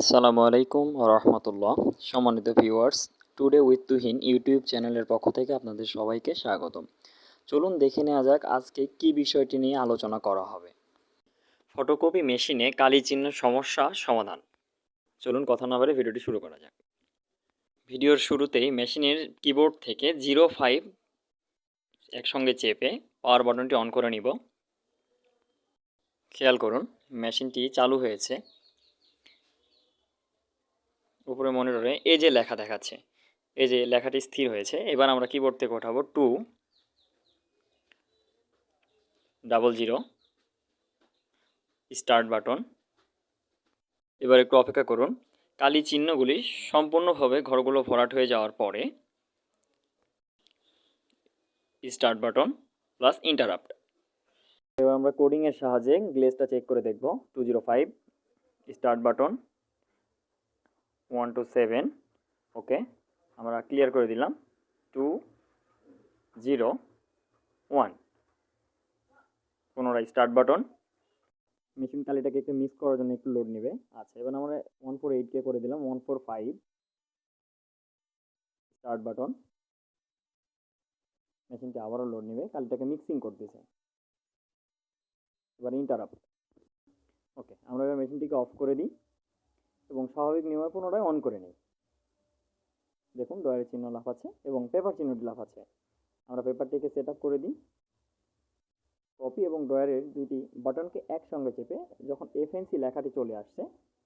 আসসালামু আলাইকুম রহমতুল্লাহ। সম্মানিত viewers today with Tuhin YouTube চ্যানেলের পক্ষ থেকে আপনাদের সবাইকে স্বাগতম। চলুন দেখে নেওয়া যাক আজকে কি বিষয়টি নিয়ে আলোচনা করা হবে। ফটোকপি মেশিনে কালি চিহ্নের সমস্যা সমাধান। চলুন কথা না বলে ভিডিওটি শুরু করা যাক। ভিডিওর শুরুতেই মেশিনের কিবোর্ড থেকে জিরো ফাইভ একসঙ্গে চেপে পাওয়ার বাটনটি অন করে নিব। খেয়াল করুন, মেশিনটি চালু হয়েছে। উপরে মনিটরে এই যে লেখা দেখাচ্ছে, এই যে লেখাটি স্থির হয়েছে, এবার আমরা কিবোর্ড থেকে ওঠাবো two double zero start button এবার একটু অপেক্ষা করুন, কালি চিহ্নগুলি সম্পূর্ণভাবে ঘরগুলো ভরাট হয়ে যাওয়ার পরে স্টার্ট বাটন প্লাস ইন্টারাপ্ট এবার আমরা কোডিংয়ের সাহায্যে গ্লেজটা চেক করে দেখব two zero five start button one two seven okay আমরা ক্লিয়ার করে দিলাম টু জিরো ওয়ান পুনরায় স্টার্ট বাটন মেশিন কালিটাকে একটু মিস করার জন্য একটু লোড নেবে। আচ্ছা এবার আমরা ওয়ান ফোর এইটকে করে দিলাম one four five start button মেশিনটি আবারও লোড নেবে, কালিটাকে মিক্সিং করতেছে। এবার ইন্টারাপ্ট ওকে আমরা এবার মেশিনটিকে অফ করে দিই। এবং স্বাভাবিক নিয়মে পুনরায় অন করে নিই। দেখুন ডয়ারের চিহ্ন লাফাচ্ছে এবং পেপার চিহ্নটি লাফাচ্ছে আমরা পেপারটিকে সেট করে দিই। কপি এবং ডয়ারের দুইটি বাটনকে একসঙ্গে চেপে যখন এফএনসি লেখাটি চলে আসছে,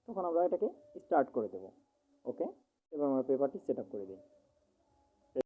তখন আমরা এটাকে স্টার্ট করে দেব। ওকে এবার আমরা পেপারটি সেট করে দিই।